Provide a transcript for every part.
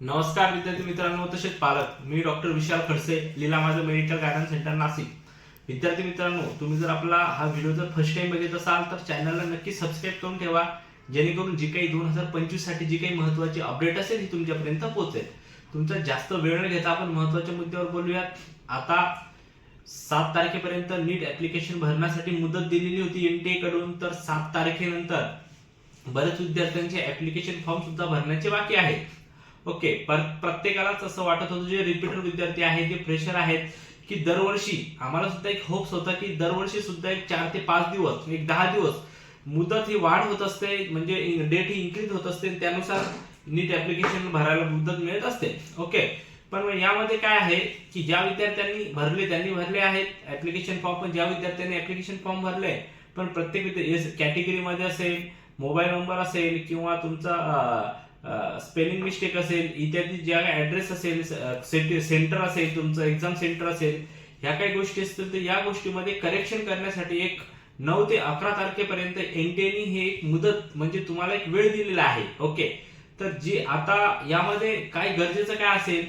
नमस्कार विद्यार्थी मित्रांनो तसेच पालक. मी डॉक्टर विशाल खडसे लीला माझं मेडिकल गायडन्स सेंटर नाशिक. विद्यार्थी मित्रांनो तुम्ही जर आपला हा व्हिडिओ जर फर्स्ट टाइम बघत असाल तर चॅनलला नक्की सबस्क्राईब करून ठेवा. जेणेकरून जी काही दोन हजार पंचवीससाठी जी काही महत्वाची अपडेट असेल ही तुमच्यापर्यंत पोहोचेल. तुमचा जास्त वेळ न घेता आपण महत्त्वाच्या मुद्द्यावर बोलूयात. आता सात तारखेपर्यंत नीट ऍप्लिकेशन भरण्यासाठी मुदत दिलेली होती एनटीए कडून. तर सात तारखेनंतर बरेच विद्यार्थ्यांचे ऍप्लिकेशन फॉर्म सुद्धा भरण्याचे बाकी आहे. ओके प्रत्येकालाच असं वाटत होतं जे रिपीटर विद्यार्थी आहेत जे फ्रेशर आहेत की दरवर्षी आम्हाला सुद्धा एक होप्स होता की दरवर्षी सुद्धा एक चार ते पाच दिवस एक दहा दिवस मुदत ही वाढ होत असते म्हणजे डेट ही इन्क्रीज होत असते त्यानुसार नीट ऍप्लिकेशन भरायला मुदत मिळत असते. ओके पण यामध्ये काय आहे की ज्या विद्यार्थ्यांनी भरले त्यांनी भरले आहेत ऍप्लिकेशन फॉर्म पण ज्या विद्यार्थ्यांनी ऍप्लिकेशन फॉर्म भरले पण प्रत्येक कॅटेगरीमध्ये असेल मोबाईल नंबर असेल किंवा तुमचा स्पेलिंग मिस्टेक असेल इत्यादी ज्या ऍड्रेस असेल सेंटर असेल तुमचं एक्झाम सेंटर असेल ह्या काही गोष्टी असतील तर या गोष्टीमध्ये करेक्शन करण्यासाठी एक नऊ ते अकरा तारखेपर्यंत एनटीएनी हे एक मुदत म्हणजे तुम्हाला एक वेळ दिलेला आहे. ओके? तर जी आता यामध्ये काय गरजेचं काय असेल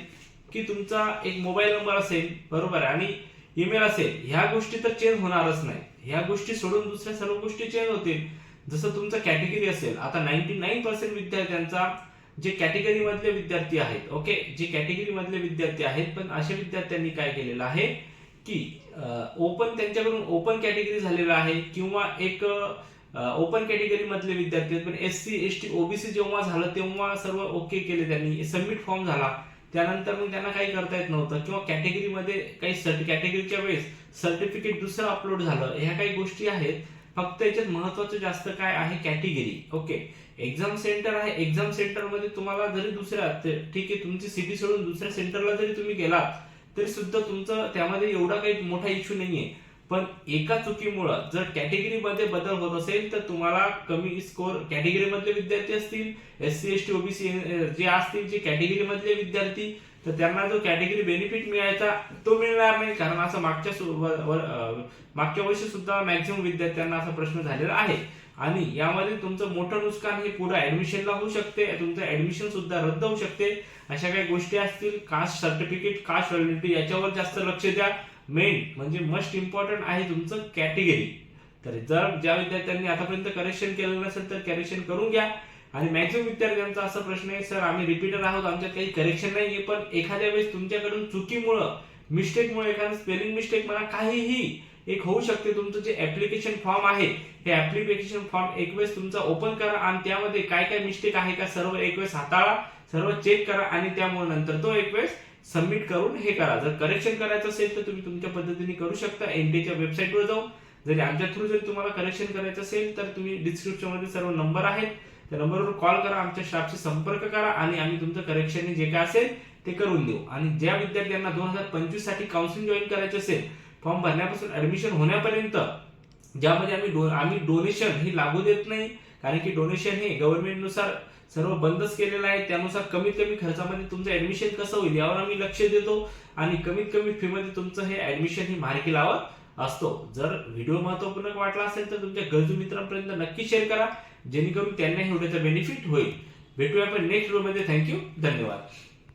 की तुमचा एक मोबाईल नंबर असेल बरोबर आहे? आणि ईमेल असेल ह्या गोष्टी तर चेंज होणारच नाही. ह्या गोष्टी सोडून दुसऱ्या सर्व गोष्टी चेंज होतील. जसं तुमचं कॅटेगरी असेल आता नाईन्टी नाईन पर्सेंट विद्यार्थ्यांचा जे कॅटेगरी मधले विद्यार्थी आहेत ओके जे कॅटेगरी मधले विद्यार्थी आहेत पण अशा विद्यार्थ्यांनी काय केलेलं आहे की ओपन त्यांच्याकडून ओपन कॅटेगरी झालेला आहे किंवा एक ओपन कॅटेगरी मधले विद्यार्थी आहेत पण S C S T OBC जेव्हा झालं तेव्हा सर्व ओके केले त्यांनी. सबमिट फॉर्म झाला. त्यानंतर मग त्यांना काही करता येत नव्हतं किंवा कॅटेगरीमध्ये काही कॅटेगरीच्या वेळेस सर्टिफिकेट दुसरं अपलोड झालं. ह्या काही गोष्टी आहेत फक्त याच्यात महत्वाचं जास्त काय आहे कॅटेगरी. ओके. एक्झाम सेंटर आहे एक्झाम सेंटरमध्ये तुम्हाला जरी दुसऱ्या ठीक आहे तुमची सिटी सोडून दुसऱ्या सेंटरला जरी तुम्ही गेलात तरी सुद्धा तुमचं त्यामध्ये एवढा काही मोठा इश्यू नाहीये. पण एका चुकीमुळं जर कॅटेगरीमध्ये बदल होत असेल तर तुम्हाला कमी स्कोर कॅटेगरी मधले विद्यार्थी असतील S C S T OBC जे असतील जे कॅटेगरीमधले विद्यार्थी तर त्यांना जो कॅटेगरी बेनिफिट मिळायचा तो मिळणार नाही. कारण असं मागच्या मागच्या वर्षी सुद्धा मॅक्झिमम विद्यार्थ्यांना असा प्रश्न झालेला आहे. आणि यामध्ये तुमचं मोठं नुकसान हे पुढे ऍडमिशनला होऊ शकते तुमचं ऍडमिशन सुद्धा रद्द होऊ शकते. अशा काही गोष्टी असतील कास्ट सर्टिफिकेट कास्ट व्हॅलिडिटी याच्यावर जास्त लक्ष द्या. मेन म्हणजे मस्ट इम्पॉर्टंट आहे तुमचं कॅटेगरी तर जर ज्या विद्यार्थ्यांनी आतापर्यंत करेक्शन केलं नसेल तर करेक्शन करून घ्या. आणि मॅक्झिमम विद्यार्थ्यांचा असा प्रश्न आहे सर आम्ही रिपीटर आहोत आमच्यात काही करेक्शन नाहीये पण एखाद्या वेळेस तुमच्याकडून चुकीमुळं मिस्टेकमुळे एखादं स्पेलिंग मिस्टेक म्हणा काहीही एक होऊ शकते. तुमचं जे ऍप्लिकेशन फॉर्म आहे हे ऍप्लिकेशन फॉर्म एक वेळेस तुमचा ओपन करा आणि त्यामध्ये काय काय मिस्टेक आहे का सर्व एक वेळेस हाताळा सर्व चेक करा आणि त्यामुळे नंतर तो एक वेळेस सबमिट करून हे करा. जर करेक्शन करायचं असेल तर तुम्ही तुमच्या पद्धतीने करू शकता. एनटीच्या वेबसाईटवर जाऊन. जरी आमच्या थ्रू जरी तुम्हाला करेक्शन करायचं असेल तर तुम्ही डिस्क्रिप्शनमध्ये सर्व नंबर आहेत. त्या नंबरवर कॉल करा आमच्या स्टाफशी संपर्क करा आणि आम्ही तुमचं करेक्शन जे काय असेल ते करून देऊ. आणि ज्या विद्यार्थ्यांना दोन हजार पंचवीससाठी काउन्सिलिंग जॉईन करायचे असेल फॉर्म भरण्यापासून ऍडमिशन होण्यापर्यंत ज्यामध्ये आम्ही डो आम्ही डोनेशन हे लागू देत नाही कारण की डोनेशन हे गव्हर्नमेंटनुसार सर्व बंदच केलेलं आहे. त्यानुसार कमीत कमी खर्चामध्ये तुमचं ऍडमिशन कसं होईल यावर आम्ही लक्ष देतो आणि कमीत कमी फीमध्ये तुमचं हे ऍडमिशन ही मार्गी लावत असतो. जर व्हिडिओ महत्त्वपूर्ण वाटला असेल तर तुमच्या गरजू मित्रांपर्यंत नक्की शेअर करा. जेणेकरून त्यांना एवढ्याचा बेनिफिट होईल. भेटूया आपण नेक्स्ट व्हिडिओमध्ये थँक्यू धन्यवाद.